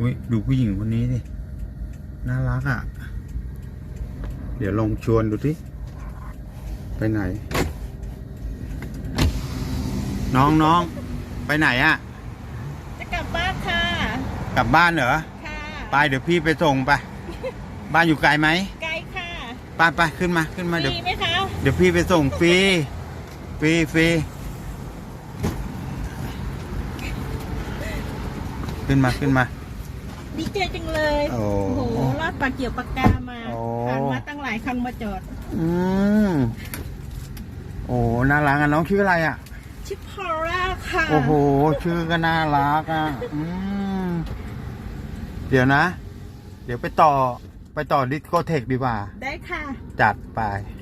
อุ้ยดูผู้หญิงคนนี้ดิน่ารักอะ เดี๋ยวลองชวนดูที่ไปไหน น้องน้องไปไหนอะ จะกลับบ้านค่ะ กลับบ้านเหรอ ค่ะ ไปเดี๋ยวพี่ไปส่งไป บ้านอยู่ไกลไหมไกลค่ะ ไปไปขึ้นมาขึ้นมาเดี๋ยว ดีไหมคะเดี๋ยวพี่ไปส่งฟรีฟรีฟรีขึ้นมาขึ้นมา ดีใจจังเลยโอ้โอ้โหรอดปากเกี่ยวปากกามาโอ้ ผ่านมาตั้งหลายคันมาจอด อืมโอ้น่ารักอะน้องชื่ออะไรอะ ชิพอร่าค่ะโอ้โห ชื่อก็น่ารักอะอืมเดี๋ยวนะ เดี๋ยวไปต่อไปต่อดิสโกเทคดีกว่า ได้ค่ะ จัดไปค